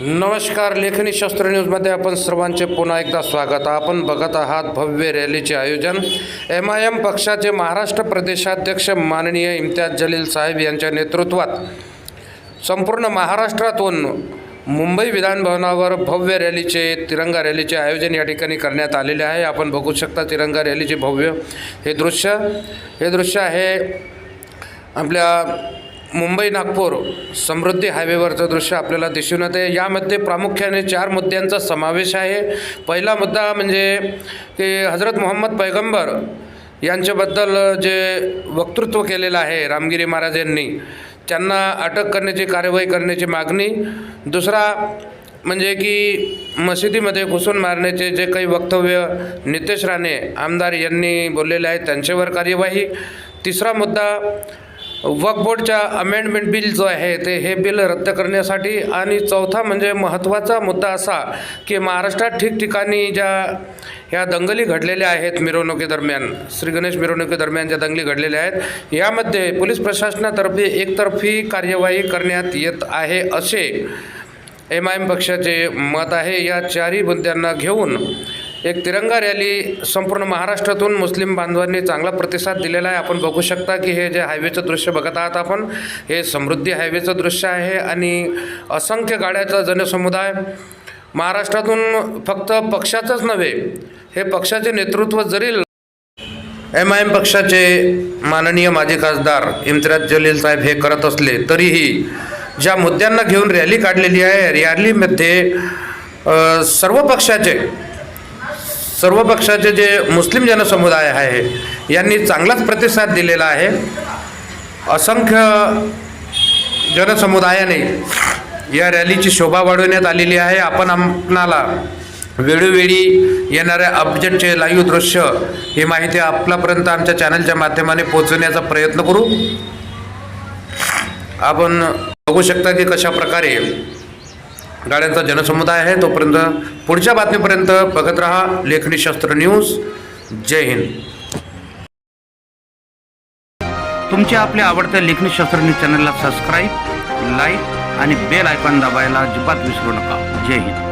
नमस्कार लेखनी शास्त्र न्यूजमध्ये आपण सर्वांचे पुन्हा एकदा स्वागत. आपण बघत आहात भव्य रॅलीचे आयोजन. एम आय एम पक्षाचे महाराष्ट्र प्रदेशाध्यक्ष माननीय इम्तियाज जलील साहेब यांच्या नेतृत्वात संपूर्ण महाराष्ट्रातून मुंबई विधानभवनावर भव्य रॅलीचे तिरंगा रॅलीचे आयोजन या ठिकाणी करण्यात आलेले आहे. आपण बघू शकता तिरंगा रॅलीचे भव्य हे दृश्य. हे दृश्य आहे आपल्या मुंबई नागपूर समृद्धी हायवेवरचं दृश्य आपल्याला दिसून येते. यामध्ये प्रामुख्याने चार मुद्द्यांचा समावेश आहे. पहिला मुद्दा म्हणजे की हजरत मोहम्मद पैगंबर यांच्याबद्दल जे वक्तृत्व केलेलं आहे रामगिरी महाराज यांनी त्यांना अटक करण्याची कार्यवाही करण्याची मागणी. दुसरा म्हणजे की मशिदीमध्ये घुसून मारण्याचे जे काही वक्तव्य नितेश राणे आमदार यांनी बोललेले आहे त्यांच्यावर कार्यवाही. तिसरा मुद्दा वक्फ बोर्डच्या अमेंडमेंट बिल जो आहे ते हे बिल रद्द करण्यासाठी आणि चौथा म्हणजे महत्त्वाचा मुद्दा असा की महाराष्ट्रात ठिकठिकाणी ज्या ह्या दंगली घडलेल्या आहेत मिरवणुकीदरम्यान श्री गणेश मिरवणुकीदरम्यान ज्या दंगली घडलेल्या आहेत यामध्ये पोलीस प्रशासनातर्फे एकतर्फी कार्यवाही करण्यात येत आहे असे एम आय एम पक्षाचे मत आहे. या चारही मुद्द्यांना घेऊन एक तिरंगा रॅली संपूर्ण महाराष्ट्रातून मुस्लिम बांधवांनी चांगला प्रतिसाद दिलेला आहे. आपण बघू शकता की हे जे हायवेचं दृश्य बघत आहात आपण हे समृद्धी हायवेचं दृश्य आहे आणि असंख्य गाड्याचा जनसमुदाय महाराष्ट्रातून फक्त पक्षाचंच नव्हे हे पक्षाचे नेतृत्व जरी एम आय एम पक्षाचे माननीय माजी खासदार इम्तियाज जलील साहेब हे करत असले तरीही ज्या मुद्द्यांना घेऊन रॅली काढलेली आहे रॅलीमध्ये सर्व पक्षाचे सर्व पक्षाचे जे मुस्लिम जनसमुदाय आहे यांनी चांगलाच प्रतिसाद दिलेला आहे. असंख्य जनसमुदायाने या रॅलीची शोभा वाढवण्यात आलेली आहे. आपण आपणाला वेळोवेळी येणाऱ्या अपडेटचे लाईव्ह दृश्य ही माहिती आपल्यापर्यंत आमच्या चॅनलच्या माध्यमाने पोहोचवण्याचा प्रयत्न करू. आपण बघू शकता की कशा प्रकारे गाड्यांचा जनसमुदाय आहे तोपर्यंत पुढच्या बातमीपर्यंत बघत रहा लेखणी शास्त्र न्यूज. जय हिंद. तुमच्या आपल्या आवडत्या लेखनी शास्त्र न्यूज चॅनलला सबस्क्राईब लाईक आणि बेल आयकॉन दाबायला अजिबात विसरू नका. जय हिंद.